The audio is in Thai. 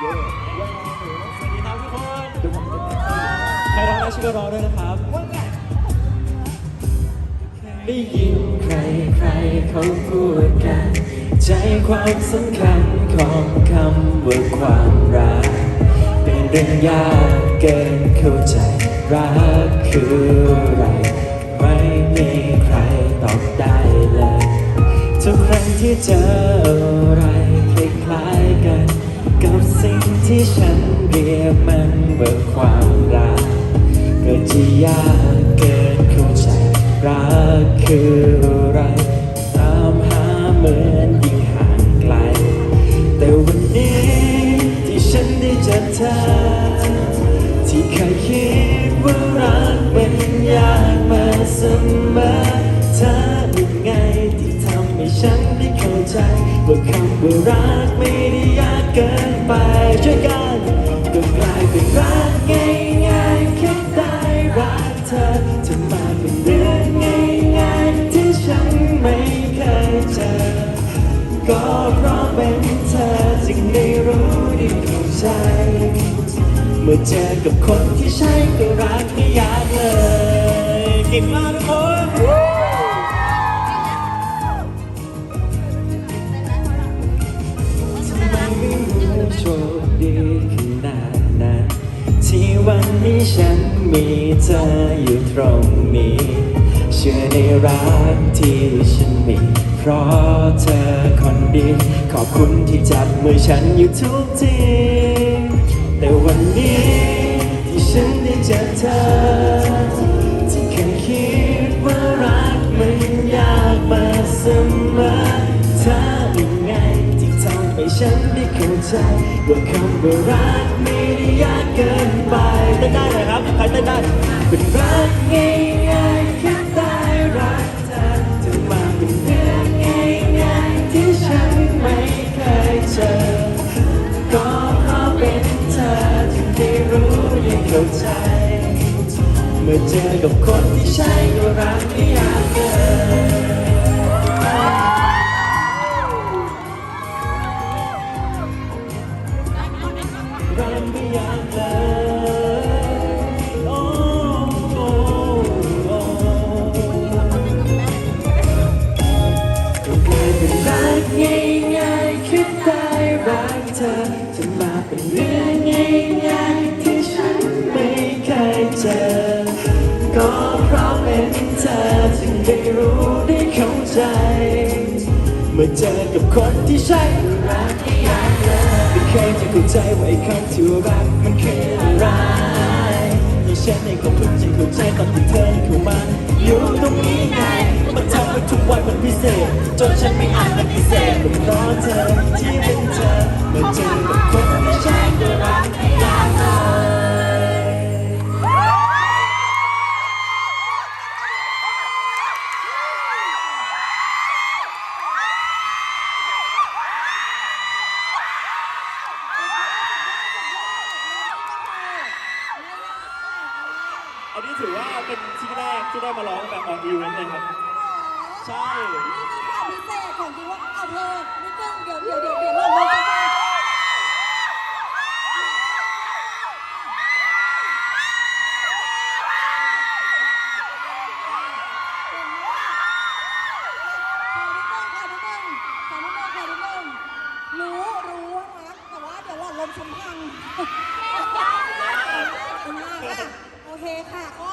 สวัสดีครับทุกคนใครร้องได้ช่วยร้องด้วยนะครับไงได้ยินใครใครเขาพูดกัน ใจความสำคัญของคำว่าความรัก เป็นเรื่องยากเกินเข้าใจรักคืออะไรไม่มีใครตอบได้เลย ทุกครั้งที่เจอ ที่ฉันเรียกมันว่าความรักเก็จะยากเกินเข้าใจรักคืออะไร ตามหาเหมือนยิ่งห่างไกล แต่วันนี้ที่ฉันได้เจอเธอ ที่เคยคิดว่ารักเป็นยากมาเสมอเธอยังไงที่ทำให้ฉัน ใจว่าคำว่ารักไม่ได้ยากเกินไปช่วยกันก็กลายเป็นรักง่ายๆแค่ได้รักเธอจะมาเป็นเรื่องง่ายๆที่ฉันไม่เคยเจอก็เพราะเป็นเธอจึงได้รู้ได้เข้าใจเมื่อเจอกับคนที่ใช่ก็รักไม่ยากเลยเก่งมากทุกคน วันนี้ฉันมีเธออยู่ตรงนี้ เชื่อในรักที่ฉันมี เพราะเธอคนดี ขอบคุณที่จับมือฉันอยู่ทุกทีแต่วันนี้ที่ฉันได้เจอเธอที่เคยคิดว่ารักมันยากมาเสมอเธอยังไงที่ทำให้ฉันได้เข้าใจว่าคำว่ารักไม่ได้ยากเกิน ต้นได้เลยครับ ใครเต้นได้เป็นรักง่ายๆแค่ได้รักเธอจะมาเป็นเรื่องง่ายๆที่ฉันไม่เคยเจอ ก็เพราะเป็นเธอจึงได้รู้ได้เข้าใจ เมื่อเจอกับคนที่ใช่ก็รักไม่ยากเกิน รักง่ายๆแค่ได้รักเธอจะมาเป็นเรื่องง่ายๆที่ฉันไม่เคยเจอ ก็เพราะเป็นเธอจึงได้รู้ได้เข้าใจ เมื่อเจอกับคนที่ใช่รักไม่ยากเลยไม่เคยจะเข้าใจว่าไอ้คำที่ว่ารักมันคืออะไรที่ฉันเองก็เพิ่งจะเข้าใจตอนที่เธอเข้ามา อยู่ตรงนี้ไง มันทำให้ทุกวันมันพิเศษ จนฉันไม่อาจปฏิเสธ อันนี้ถือว่าเป็นที่แรกที่ได้มาร้องแบบออนอีเวนต์เลยครับ ใช่ นี่คือความพิเศษของจริงว่าเอาเธอนิดนึงเดี๋ยวเดี๋ยวเดี๋ยวเดี๋ยวเราลงกันไปรู้รู้นะแต่ว่าเดี๋ยวหลอดลมฉันพังโอ เคค่ะ